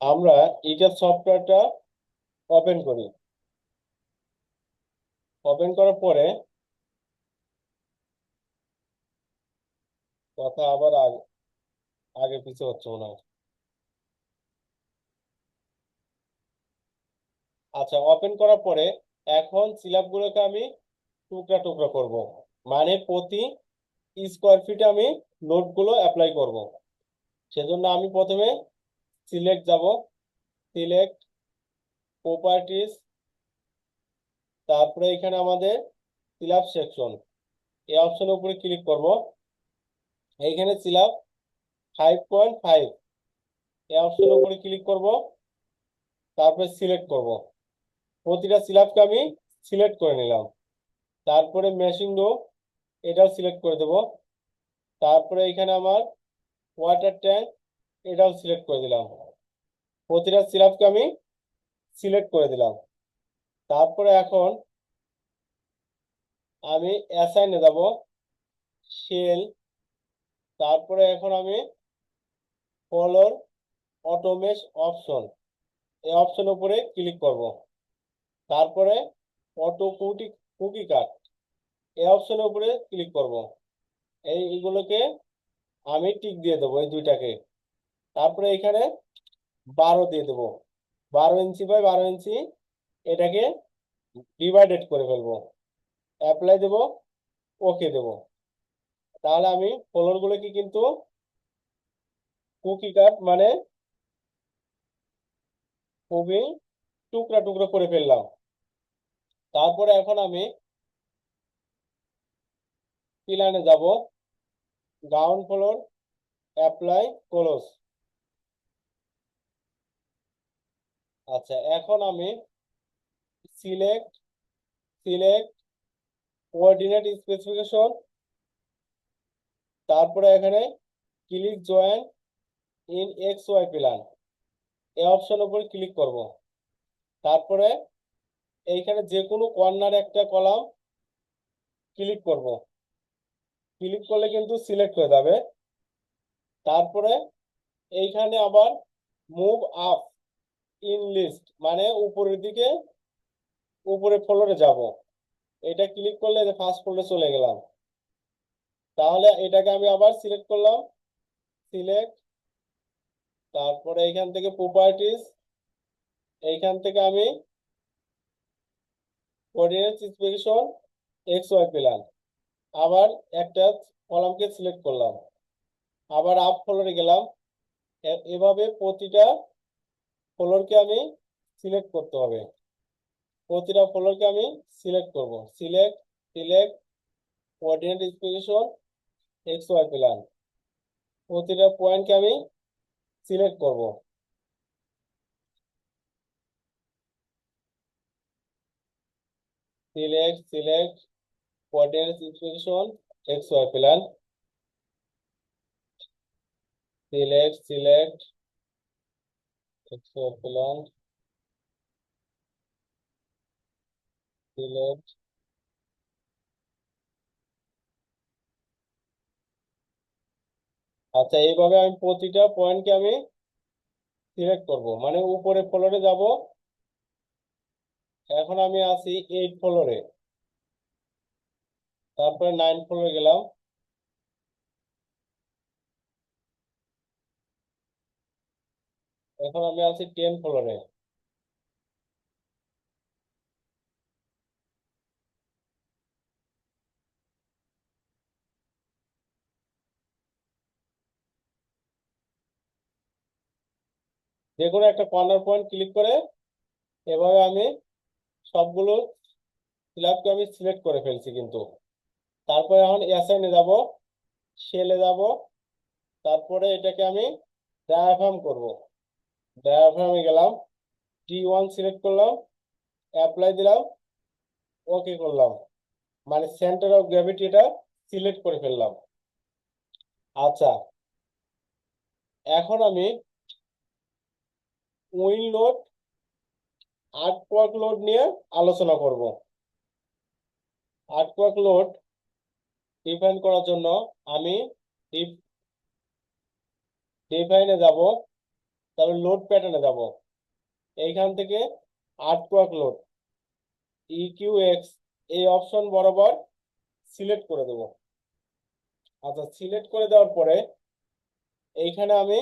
আমরা ইটার সফটওয়্যারটা ওপেন করি। ওপেন করার পরে কথা আবার আগে আগে পিছে হচ্ছে মনে হয়। আচ্ছা ওপেন করার পরে এখন সিলাবগুলোকে আমি টুকরা টুকরা করব। মানে প্রতি স্কোয়ার ফিটে আমি লোডগুলো অ্যাপ্লাই করব। সেজন্য আমি প্রথমে সিলেক্ট যাব। সিলেক্ট প্রপার্টিস তারপরে এখানে আমাদের সিলাপ সেকশন এই অপশনের উপরে ক্লিক করব। এইখানে সিলাপ ফাইভ পয়েন্ট ফাইভ এই অপশনের উপরে ক্লিক করব। তারপরে সিলেক্ট করব। প্রতিটা সিলাপকে আমি সিলেক্ট করে নিলাম। তারপরে মেশিন ডো এটাও সিলেক্ট করে দেব। তারপরে এখানে আমার ওয়াটার ট্যাঙ্ক এটাও সিলেক্ট করে দিলাম। প্রতিটা সিলাবকে আমি সিলেক্ট করে দিলাম। তারপরে এখন আমি অ্যাসাইনে যাব সেল তারপরে এখন আমি ফলোর অটোমেশ অপশন এই অপশনের উপরে ক্লিক করব। তারপরে অটো কুকি কুকি কাট এই অপশনের উপরে ক্লিক করব। এইগুলোকে আমি টিক দিয়ে দেবো, এই দুইটাকে। তারপরে এখানে বারো দিয়ে দেবো। বারো ইঞ্চি বাই বারো ইঞ্চি এটাকে ডিভাইডেড করে ফেলব। অ্যাপ্লাই দেব ওকে দেব। তাহলে আমি ফ্লোরগুলোকে কিন্তু কুকি কাট মানে খুবই টুকরা টুকরো করে ফেললাম। তারপরে এখন আমি পিলানে যাব। গাউন ফ্লোর অ্যাপ্লাই ক্লোজ আচ্ছা এখন আমি সিলেক্ট সিলেক্ট কোঅর্ডিনেট স্পেসিফিকেশন তারপরে এখানে click join in X Y plan এই অপশন উপর ক্লিক করব। তারপরে এইখানে যে কোনো কর্নার একটা কলাম ক্লিক করব। ক্লিক করলে কিন্তু সিলেক্ট হয়ে যাবে। তারপরে এইখানে আবার মুভ আপ ইন লিস্ট মানে উপরের দিকে উপরে ফ্লোরে যাব। এটা ক্লিক করলে যে ফার্স্ট ফ্লোরে চলে গেলাম। তাহলে এটাকে আমি আবার সিলেক্ট করলাম। সিলেক্ট তারপরে এইখান থেকে প্রপার্টিস এইখান থেকে আমি কোঅর্ডিনেট স্পেসিফিকেশন এক্স ওয়াই পেলাম। আবার একটা কলামকে সিলেক্ট করলাম। আবার আপ ফ্লোরে গেলাম। এভাবে প্রতিটা ফ্লোরকে আমি সিলেক্ট করতে হবে। প্রতিটা ফ্লোরকে আমি সিলেক্ট করব। Select select coordinate specification X Y plane প্রতিটা পয়েন্টকে আমি সিলেক্ট করব। Select select coordinate specification X Y plane select select X Y plane select আচ্ছা এইভাবে আমি প্রতিটা পয়েন্টকে আমি সিলেক্ট করব। মানে উপরে ফ্লোরে যাব। এখন আমি আছি এইট ফ্লোরে তারপরে নাইন ফ্লোরে গেলাম। এখন আমি আছি টেন ফ্লোরে যে কোনো একটা কর্নার পয়েন্ট ক্লিক করে এভাবে আমি সবগুলো স্ল্যাবকে আমি সিলেক্ট করে ফেলছি কিন্তু। তারপরে এখন অ্যাসাইনে যাব শেলে যাব, তারপরে এটাকে আমি ডায়াফ্রাম করব। ডায়াফ্রামে গেলাম টি ওয়ান সিলেক্ট করলাম অ্যাপ্লাই দিলাম ওকে করলাম। মানে সেন্টার অফ গ্র্যাভিটি এটা সিলেক্ট করে ফেললাম। আচ্ছা এখন আমি উইন লোড আর্টওয়ার্ক লোড নিয়ে আলোচনা করব। আর্টওয়ার্ক লোড ডিফাইন করার জন্য আমি ডিফাইনে যাব। তাহলে লোড প্যাটার্নে যাব। এইখান থেকে earthquake load E Q X এই অপশন বরাবর সিলেক্ট করে দেব। আচ্ছা সিলেক্ট করে দেওয়ার পরে এইখানে আমি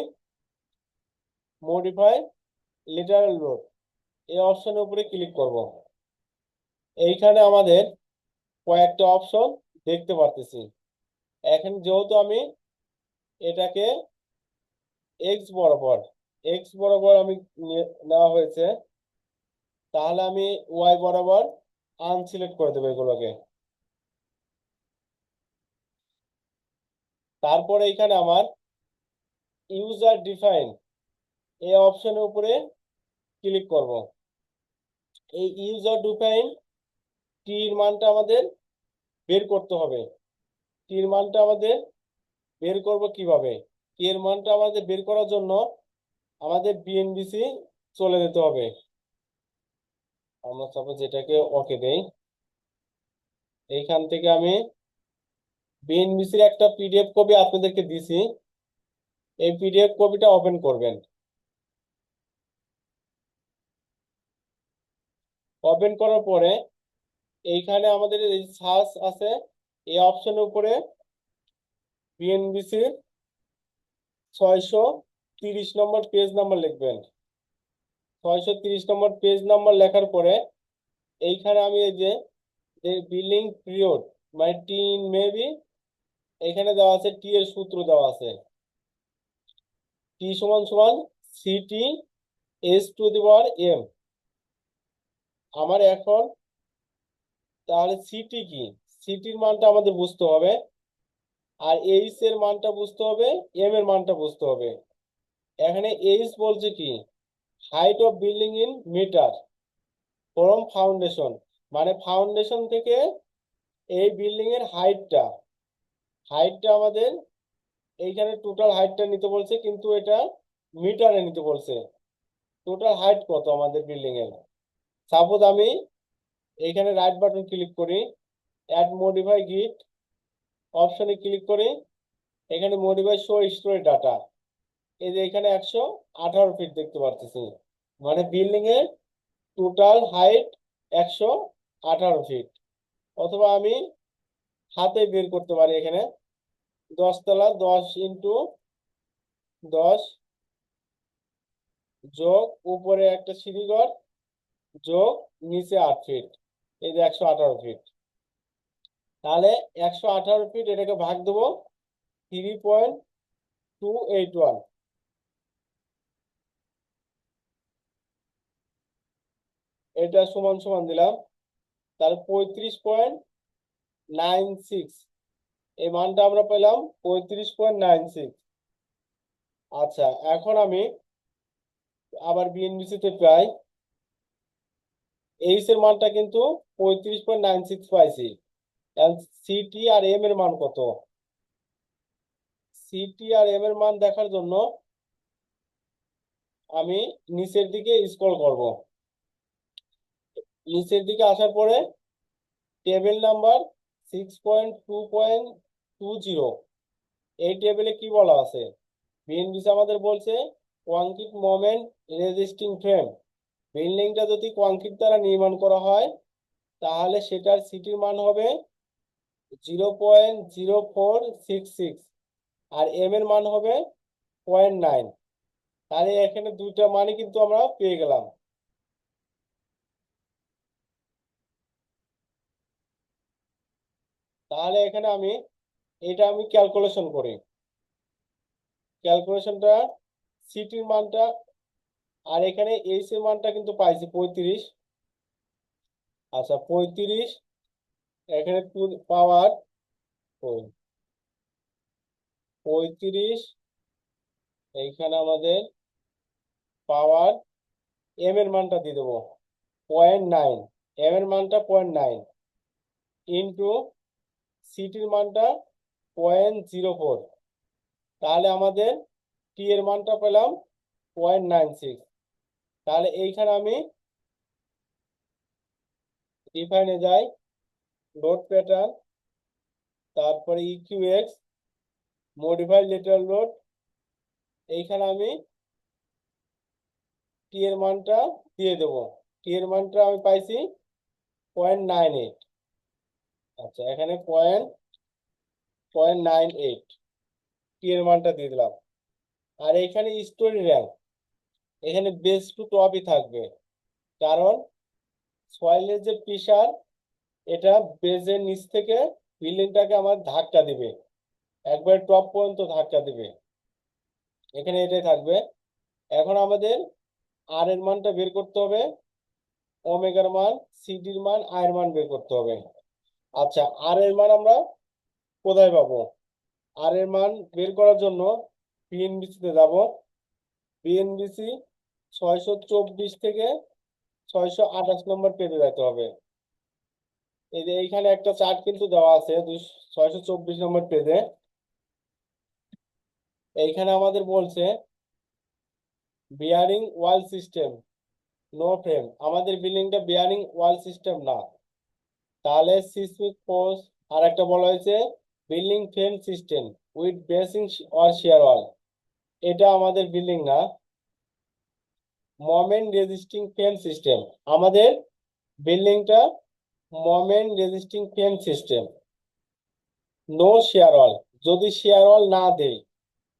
মডিফাই লিটারাল লোড এই অপশনের উপরে ক্লিক করব। এইখানে আমাদের কয়েকটা অপশন দেখতে পারতেছি। এখন যেহেতু আমি এটাকে এক্স বরাবর এক্স বরাবর আমি নেওয়া হয়েছে, তাহলে আমি ওয়াই বরাবর আনসিলেক্ট করে দেবো এগুলোকে। তারপরে এখানে আমার ইউজার ডিফাইন এই অপশনের উপরে ক্লিক করব। এই ইউজার ডিফাইন টির মানটা আমাদের বের করতে হবে। টির মানটা আমাদের বের করব কীভাবে? টি এর মানটা আমাদের বের করার জন্য আমাদের বিএনবিসি চলে যেতে হবে। আমরা সাপোজ এটাকে ওকে দেই। এইখান থেকে আমি বিএনবিসির একটা পিডিএফ কপি আপনাদেরকে দিছি। এই পিডিএফ কপিটা ওপেন করবেন। ওপেন করার পরে এইখানে আমাদের এই সার্চ আছে। এই অপশনের উপরে বিএনবিসির ছয়শো তিরিশ নম্বর পেজ নাম্বার লিখবেন। ছয়শো তিরিশ নম্বর পেজ নাম্বার লেখার পরে এইখানে আমি এই যে বিলিং পিরিয়ড মানে টি ইন মেবি এখানে দেওয়া আছে টি এর সূত্র দেওয়া আছে। টি সমান সমান CT S to the power M আমার এখন তাহলে সিটি কি? সিটির মানটা আমাদের বুঝতে হবে। আর এইচ এর মানটা বুঝতে হবে এম এর মানটা বুঝতে হবে। এখানে এইচ বলছে কি? Height of building in metre from foundation মানে ফাউন্ডেশন থেকে এই বিল্ডিং এর হাইটটা হাইটটা আমাদের এইখানে টোটাল হাইটটা নিতে বলছে, কিন্তু এটা মিটারে নিতে বলছে। টোটাল হাইট কত আমাদের বিল্ডিং এর? সাপোজ আমি এইখানে রাইট বাটন ক্লিক করি অ্যাড মডিফাই গিট অপশনে ক্লিক করি, এখানে মডিফাই শো স্টোরি ডাটা এই যে এখানে একশো আঠারো ফিট দেখতে পারতেছি মানে বিল্ডিং এর টোটাল হাইট একশো আঠারো ফিট অথবা আমি হাতে বের করতে পারি এখানে। দশতলা দশ ইন্টু দশ যোগ উপরে একটা সিঁড়িঘর, যোগ নিচে আট ফিট এই যে একশো আঠারো ফিট তাহলে একশো আঠারো ফিট এটাকে ভাগ দেবো। Three point two eight one এটা সমান সমান দিলাম। তার পঁয়ত্রিশ পয়েন্ট নাইন সিক্স। এই মানটা আমরা পেলাম পঁয়ত্রিশ পয়েন্ট নাইন সিক্স। আচ্ছা এখন আমি আবার বিএনবিসিতে পাই এইচ এর মানটা কিন্তু পঁয়ত্রিশ পয়েন্ট নাইন সিক্স পাইছি। সিটি আর এম এর মান কত? সিটি আর এম এর মান দেখার জন্য আমি নিচের দিকে স্ক্রল করব। নিচের দিকে আসার পরে table number six point two point two zero এই টেবিলে কি বলা আছে? বিএনবিসি আমাদের বলছে কংক্রিট মোমেন্ট রেজিস্টিং ফ্রেম বিল্ডিংটা যদি কংক্রিট দ্বারা নির্মাণ করা হয়, তাহলে সেটার সিটির মান হবে zero point zero four six six আর এম এর মান হবে পয়েন্ট নাইন তাহলে এখানে দুইটা মানই কিন্তু আমরা পেয়ে গেলাম। তাহলে এখানে আমি এটা আমি ক্যালকুলেশন করি। ক্যালকুলেশনটা সিটির মানটা, আর এখানে এইচ মানটা কিন্তু পাইছি পঁয়ত্রিশ। আচ্ছা পঁয়ত্রিশ, এখানে টু পাওয়ার পঁয়ত্রিশ, এইখানে আমাদের পাওয়ার এম এর মানটা দিয়ে দেবো। পয়েন্ট নাইন এম এর মানটা পয়েন্ট নাইন ইন্টু সিটির মানটা পয়েন্ট জিরো ফোর তাহলে আমাদের টি এর মানটা পেলাম পয়েন্ট নাইন সিক্স তাহলে এইখানে আমি ডিফাইনে যাই লোড প্যাটার্ন তারপরে EQ X modified lateral load এইখানে আমি টি এর মানটা দিয়ে দেব। টি এর মানটা আমি পাইছি পয়েন্ট নাইন এইট আচ্ছা এখানে point point nine eight T এর মানটা দিয়ে দিলাম। আর এখানে স্টোরি র্যাঙ্ক এখানে বেস টু টপই থাকবে। কারণ সয়েলের যে প্রেশার এটা বেজের নিচ থেকে বিল্ডিংটাকে আমার ধাক্কা দিবে। একবার টপ পর্যন্ত ধাক্কা দিবে। এখানে এটাই থাকবে। এখন আমাদের আর এর মানটা বের করতে হবে। ওমেগার মান সিডির মান আয়ের মান বের করতে হবে। আচ্ছা আর এর মান আমরা কোথায় পাবো? আর এর মান বের করার জন্য বিএনবিসি তে যাব। বিএনবিসি ছয়শো চব্বিশ থেকে ছয়শো আঠাশ নম্বর পেজে যেতে হবে। এই যে এইখানে একটা চার্ট কিন্তু দেওয়া আছে ছয়শো চব্বিশ নম্বর পেজে এইখানে আমাদের বলছে bearing wall system no frame আমাদের বিল্ডিংটা বিয়ারিং ওয়াল সিস্টেম না। তাহলে সিসমিক ফোর্স আর একটা বলা হয়েছে building frame system with bracing or shear wall এটা আমাদের বিল্ডিং না মোমেন্ট রেজিস্টিং ফ্রেম সিস্টেম আমাদের বিল্ডিংটা moment resisting frame system no shear wall যদি শেয়ার ওয়াল না দেই,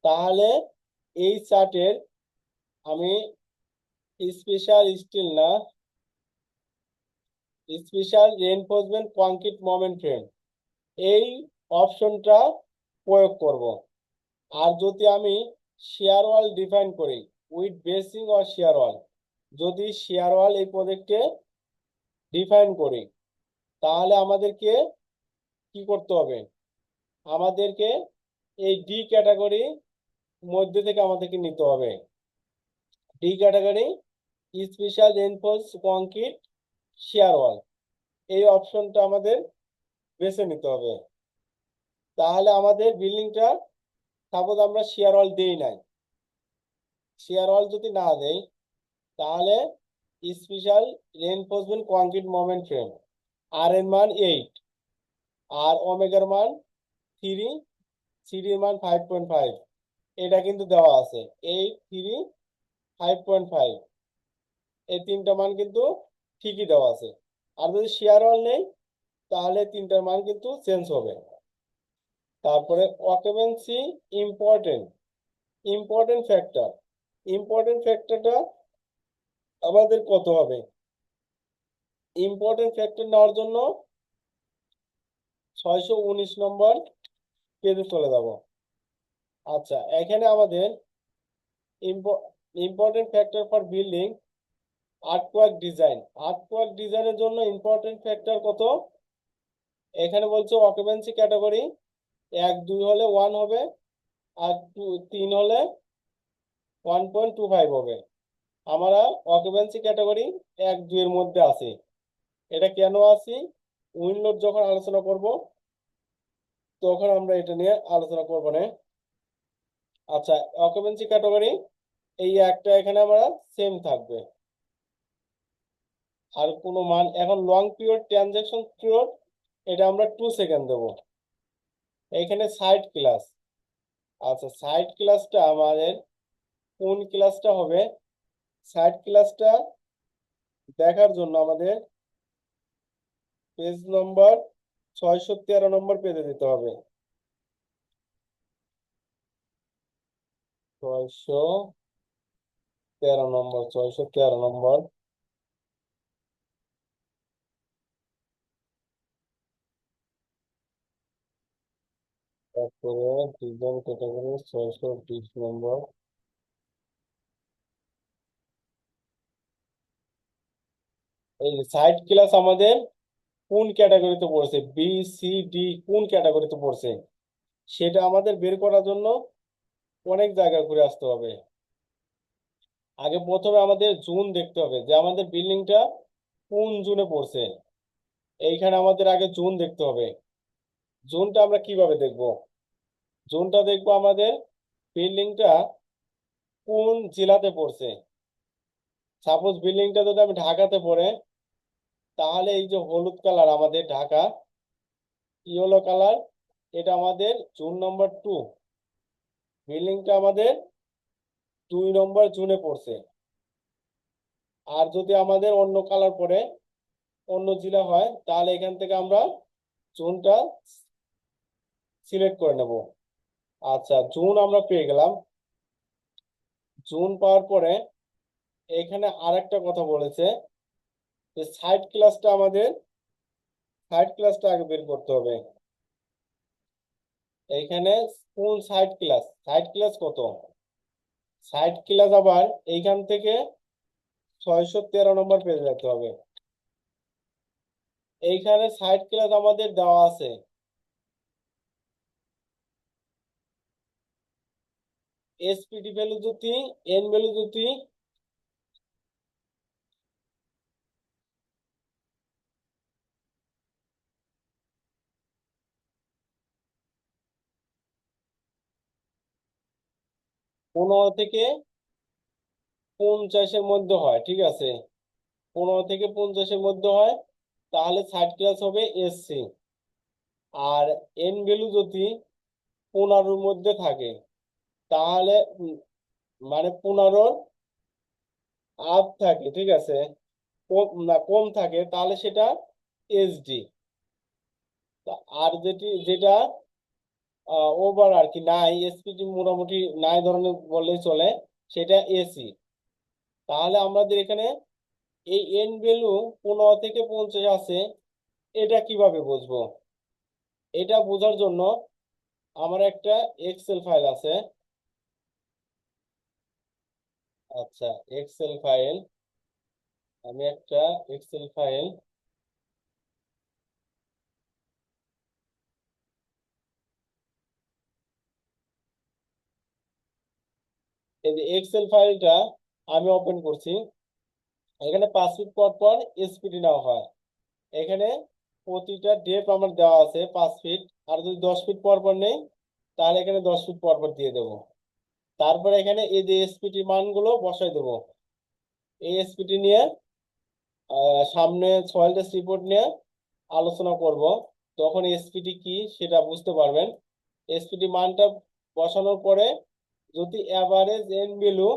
তাহলে এই চার্টের আমি স্পেশাল স্টিল না special reinforcement concrete moment frame এই অপশনটা প্রয়োগ করব। আর যদি আমি শেয়ার ওয়াল ডিফাইন করি with bracing or shear wall যদি শেয়ার ওয়াল এই প্রজেক্টে ডিফাইন করি, তাহলে আমাদেরকে কি করতে হবে? আমাদেরকে এই ডি ক্যাটাগরি মধ্যে থেকে আমাদেরকে নিতে হবে। D category special reinforce concrete shear wall এই অপশনটা আমাদের বেছে নিতে হবে। তাহলে আমাদের বিল্ডিংটা সাপোজ আমরা শেয়ার ওয়াল দেই নাই। শেয়ার ওয়াল যদি না দেই, তাহলে special reinforcement concrete moment frame আর এর মান এইট আর ওমেগার মান থ্রি সিডির মান ফাইভ পয়েন্ট ফাইভ এটা কিন্তু দেওয়া আছে। Eight three five point five এই তিনটা মান কিন্তু ঠিকই দেওয়া আছে। আর যদি শেয়ার ওয়াল নেই, তাহলে তিনটার মান কিন্তু চেঞ্জ হবে। তারপরে occupancy important important factor important ফ্যাক্টরটা আমাদের কত হবে? ইম্পর্টেন্ট ফ্যাক্টর নেওয়ার জন্য ছয়শো উনিশ নম্বর পেজে চলে যাব। আচ্ছা এখানে আমাদের important factor for building artwork design artwork ডিজাইনের জন্য ইম্পর্টেন্ট ফ্যাক্টর কত? এখানে বলছে অকুপেন্সি ক্যাটাগরি এক, দুই হলে ওয়ান হবে, আর টু, তিন হলে ওয়ান পয়েন্ট টু ফাইভ হবে। আমরা অকুপেন্সি ক্যাটাগরি এক দুইয়ের মধ্যে আছি। এটা কেন আছি? উইন্ডোর যখন আলোচনা করব, তখন আমরা এটা নিয়ে আলোচনা করব না। আচ্ছা অকুপেন্সি ক্যাটাগরি এই একটা এখানে আমরা সেম থাকবে। আর কোনো মান, এখন লং পিরিয়ড ট্রানজাকশন পিরিয়ড এটা আমরা টু সেকেন্ড দেব। এইখানে সাইড ক্লাস আচ্ছা সাইড ক্লাসটা আমাদের কোন ক্লাসটা হবে? সাইড ক্লাসটা দেখার জন্য আমাদের পেজ নম্বর ছয়শো তেরো নম্বর পেজে দিতে হবে। ছয়শো তেরো নম্বর, ছয়শো তেরো নম্বর। তারপরে ডিজাইন ক্যাটাগরি ছয়শো বিশ নম্বর এই সাইড ক্লাস আমাদের কোন ক্যাটাগরিতে পড়ছে বি সি ডি কোন ক্যাটাগরিতে পড়ছে সেটা আমাদের বের করার জন্য অনেক জায়গা ঘুরে আসতে হবে আগে প্রথমে আমাদের জুন দেখতে হবে যে আমাদের বিল্ডিংটা কোন জুনে পড়ছে এইখানে আমাদের আগে জুন দেখতে হবে জুনটা আমরা কীভাবে দেখব? জুনটা দেখব আমাদের, বিল্ডিংটা কোন জেলাতে পড়ছে? সাপোজ বিল্ডিংটা যদি আমি ঢাকাতে পড়ে, তাহলে এই যে হলুদ কালার আমাদের ঢাকা, ইয়েলো কালার, এটা আমাদের জুন নম্বর টু। বিল্ডিংটা আমাদের দুই নম্বর জুনে পড়ছে। আর যদি আমাদের অন্য কালার পরে অন্য জেলা হয়, তাহলে এখান থেকে আমরা জোনটা সিলেক্ট করে নেব। আচ্ছা জুন আমরা পেয়ে গেলাম। জুন পাওয়ার পরে এখানে আরেকটা কথা বলেছে যে সাইড ক্লাসটা আমাদের সাইড ক্লাসটা আগে বের করতে হবে। এইখানে কোন সাইড ক্লাস সাইড ক্লাস কত? সাইড ক্লাস আবার এইখান থেকে ছয়শো তেরো নম্বর পেজে যেতে হবে। এইখানে সাইড ক্লাস আমাদের দেওয়া আছে। এসপিটি ভ্যালু যদি এন ভ্যালু যদি, পনেরো থেকে পঞ্চাশের মধ্যে হয়, ঠিক আছে? পনেরো থেকে পঞ্চাশের মধ্যে হয়, তাহলে সাইড ক্লাস হবে এসসি আর এন ভ্যালু যদি পনেরোর মধ্যে থাকে তাহলে মানে পনেরোর আপ থাকে, ঠিক আছে? কম, না, কম থাকে, তাহলে সেটা এসডি আর যেটি, যেটা ওভার আর কি, নাই এসপিটি মোটামুটি নাই ধরনের বললেই চলে, সেটা এসি তাহলে আমাদের এখানে এই এন ভ্যালু পনেরো থেকে পঞ্চাশ আছে, এটা কীভাবে বুঝব? এটা বোঝার জন্য আমার একটা এক্সেল ফাইল আছে। আচ্ছা এক্সেল ফাইল আমি একটা এক্সেল ফাইল এই এক্সেল ফাইলটা আমি ওপেন করছি, এখানে পাঁচ ফিট পর পর এসপিটি নেওয়া হয়। এখানে প্রতিটা ডেপ আমার দেওয়া আছে, পাঁচ ফিট আর যদি দশ ফিট পর পর নেই, তাহলে এখানে দশ ফিট পর পর দিয়ে দেবো। তারপরে এখানে এই যে এসপিটি মানগুলো বসাই দেবো। এই এসপিটি নিয়ে সামনে সয়েল টেস্ট রিপোর্ট নিয়ে আলোচনা করব। তখন এসপিটি কি সেটা বুঝতে পারবেন। এসপিটি মানটা বসানোর পরে যদি অ্যাভারেজ এন ভ্যালু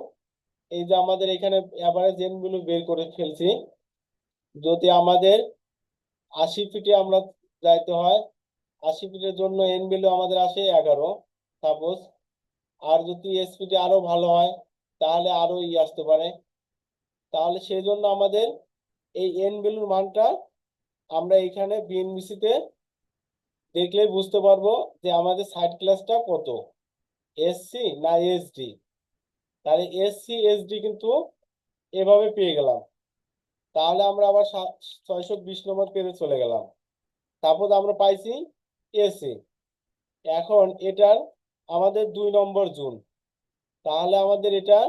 এই যে আমাদের এখানে অ্যাভারেজ এন ভ্যালু বের করে ফেলছি, যদি আমাদের আশি ফিটে আমরা যাইতে হয়, আশি ফিটের জন্য এন ভ্যালু আমাদের আসে এগারো। সাপোজ আর যদি এসপিটি আরও ভালো হয়, তাহলে আরও ই আসতে পারে। তাহলে সেই জন্য আমাদের এই এন ভ্যালুর মানটা আমরা এখানে বিএনবিসি তে দেখলেই বুঝতে পারব যে আমাদের সাইড ক্লাসটা কত। এসসি না এসডি তাহলে এসসি এসডি কিন্তু এভাবে পেয়ে গেলাম। তাহলে আমরা আবার ছয়শো বিশ নম্বর পেজে চলে গেলাম। তারপর আমরা পাইছি এসি এখন এটার আমাদের দুই নম্বর জুন। তাহলে আমাদের এটা,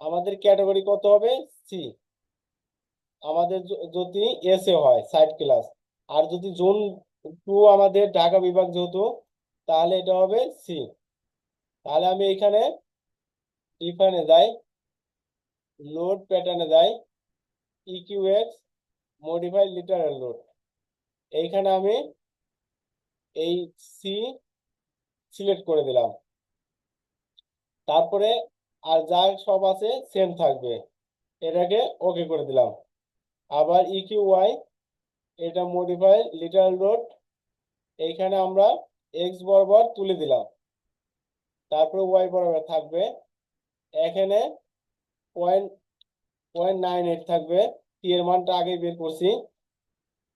আমাদের ক্যাটাগরি কত হবে? সি। আমাদের যদি এসে হয়, সাইড ক্লাস। আর যদি জুন টু আমাদের ঢাকা বিভাগ যেহেতু, তাহলে এটা হবে সি তাহলে আমি এখানে ডিফাইনে যাই লোড প্যাটার্নে যাই ইকিউএক্স মডিফাইড লিটারাল লোড এইখানে আমি এই সি সিলেক্ট করে দিলাম। তারপরে আর যা সব আছে সেম থাকবে। এটাকে ওকে করে দিলাম। আবার ইকিউ ওয়াই এটা মডিফাই লিটারাল রোড এইখানে আমরা এক্স বরাবর তুলে দিলাম। তারপরে ওয়াই বরাবর থাকবে। এখানে পয়েন্ট পয়েন্ট নাইন এইট থাকবে। টি এর মানটা আগেই বের করছি।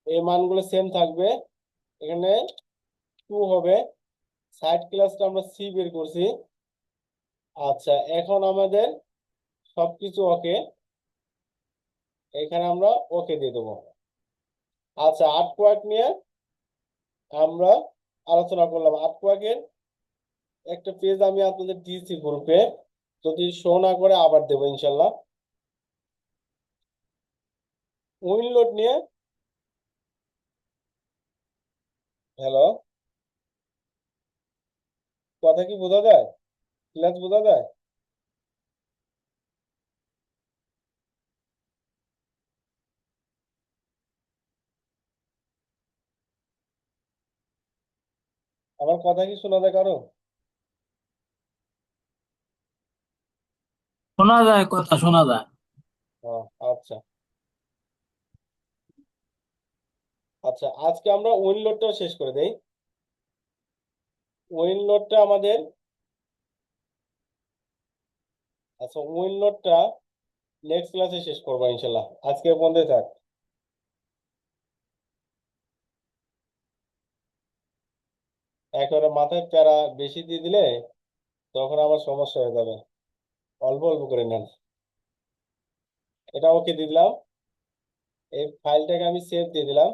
এই মানগুলো সেম থাকবে। এখানে টু হবে। সাইড ক্লাসটা আমরা সি বের করছি। আচ্ছা এখন আমাদের সবকিছু ওকে, এখানে আমরা ওকে দিয়ে দেবো। আচ্ছা আট কোয়াক নিয়ে আমরা আলোচনা করলাম। আট কোয়াকের একটা পেজ আমি আপনাদের দিয়েছি গ্রুপে যদি শো না করে আবার দেবো, ইনশাল্লাহ। উইনলোড নিয়ে, হ্যালো? কথা কি বোঝা যায়? ক্লাস বোঝা যায়? আমার কথা কি শোনা যায় কারও? শোনা যায় কথা শোনা যায়। আচ্ছা। আচ্ছা আজকে আমরা উইন লোডটাও শেষ করে দেই। উইন লোডটা আমাদের আচ্ছা উইন লোডটা নেক্সট ক্লাসে শেষ করব ইনশাল্লাহ। আজকে বন্ধে থাক। একেবারে মাথায় প্যারা বেশি দিয়ে দিলে তখন আমার সমস্যা হয়ে যাবে। অল্প অল্প করে নেন। এটা ওকে দিয়ে দিলাম। এই ফাইলটাকে আমি সেভ দিয়ে দিলাম।